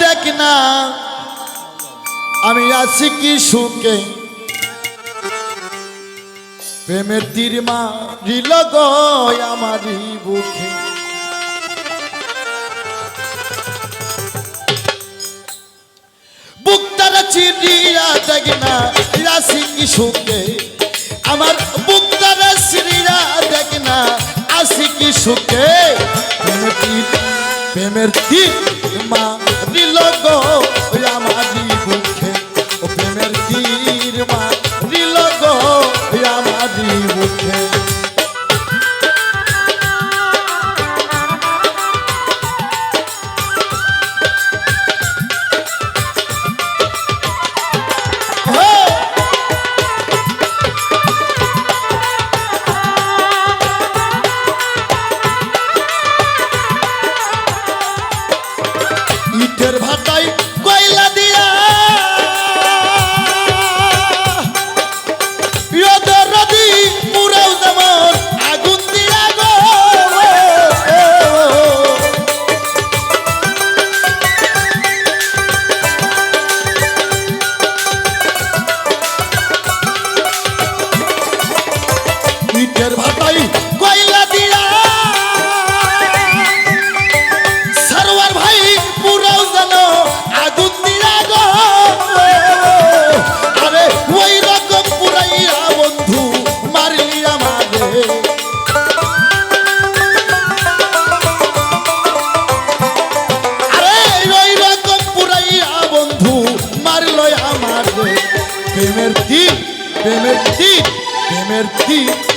দেখ না, আমি আছি কি সুখে। প্রেমের তীর মারিল আমারই বুকে। চিরিয়া দেখ না আছি কি সুখে। আমার দেখ না তীর মারিল গো ভাটাই কয়লা দিয়া। সারোয়ার ভাই, পুরাও যেন আগুন দিয়া গো। আরে, ওই রকম পুরাইয়া বন্ধু মারলি আমারে। আরে, ওই রকম পুরাইয়া বন্ধু মারলো আমারে। প্রেমের তীর প্রেমের তীর প্রেমের তীর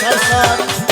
Sasan